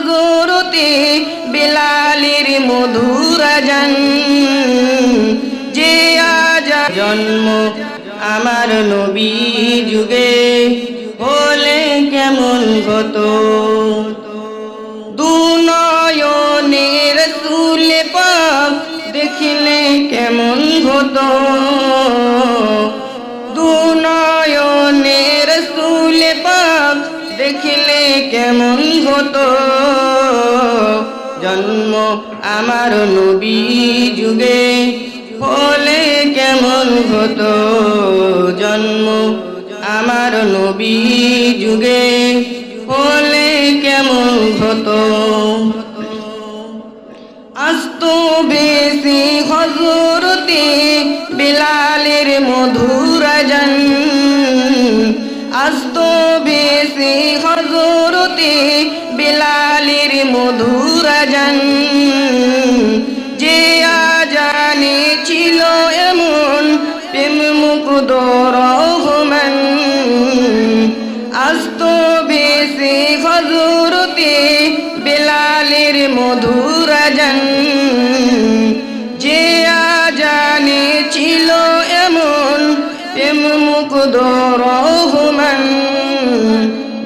জোরতে বিলালের মধুর জান যে আজ জন্ম আমার নবী যুগে হলে কেমন গত? দুনয়নের তুলে পাক দেখিলে কেমন হতো দুনয়নের তুলে পাক দেখিলে কেমন হতো? জন্ম আমার নবী যুগে হলে কেমন হতো? জন্ম আমার নবী যুগে হলে কেমন হতো? আস্ত বেশি হজরতে বিলালের মধুর জান আস্ত বেশি হজরতে বিলালের মধুর জান যে আজানে ছিল এমন প্রেম মুকুদ রহমান। আস্ত বেশি হজরতে বেলালের মধুর জান ছিল এমন প্রেম মুকুদ রহমান।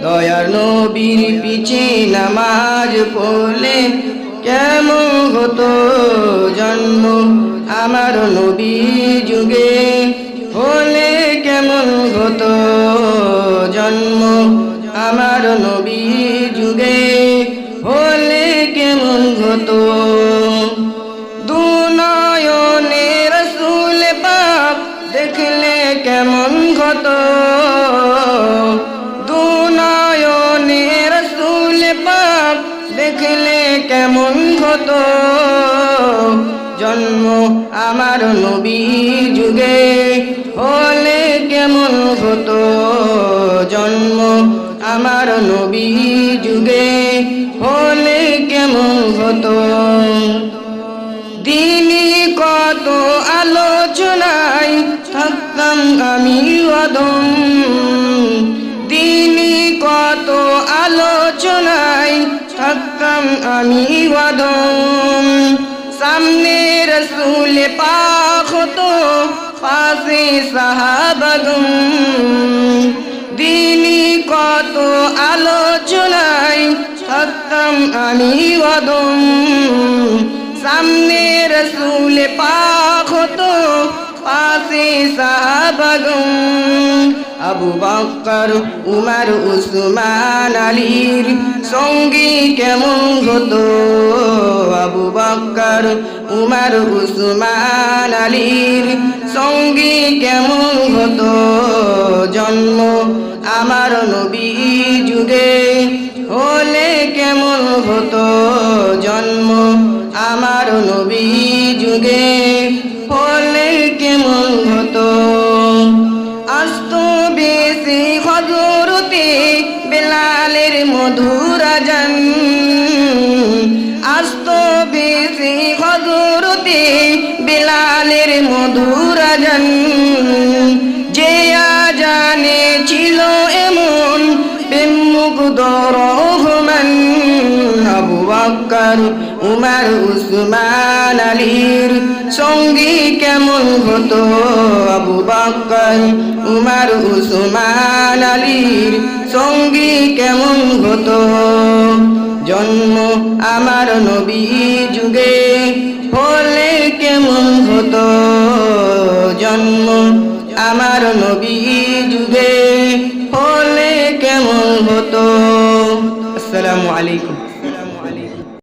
দয়ার নবীর পিছে নামাজ পড়লে কেমন হতো জন্ম? আমার নবী যুগে হলে কেমন হতো জন্ম? আমার নবী যুগে হলে কেমন হতো? দুনয়নের রসুল পাক দেখলে কেমন দেখলে কেমন হতো? জন্ম আমার নবী যুগে হলে কেমন হতো? জন্ম আমার নবী যুগে হলে কেমন হতো? দিনই কত আলোচনায় থাকতাম আমি অদম থাকতাম আমি অদম সামনে রসুল পাক হতো পাশে সাহাবাগম। দিনই কত আলোচনায় থাকতাম আমি অদম সামনে রসুল পাক হতো পাশে সাহাবাগম। আবু বকর উমর, উসমান আলীর সঙ্গী কেমন হতো? আবু বকর উমর, উসমান আলীর সঙ্গী কেমন হতো? জন্ম আমার নবী যুগে হলে কেমন হতো? জন্ম আমার নবী যুগে হলে কেমন হতো? মধুর আস্ত বেশি হজরতে বেলালের মধুর জান যে জানে ছিল এমন বেমুগ্ধ রহমান আবু বকর উমর, উসমান আলীর সঙ্গী কেমন হতো? আবু বকর, উমর, উসমান আলীর সঙ্গী কেমন হতো? জন্ম আমার নবী যুগে হলে কেমন হতো? জন্ম আমার নবী যুগে হলে কেমন হতো? আসসালামু আলাইকুম।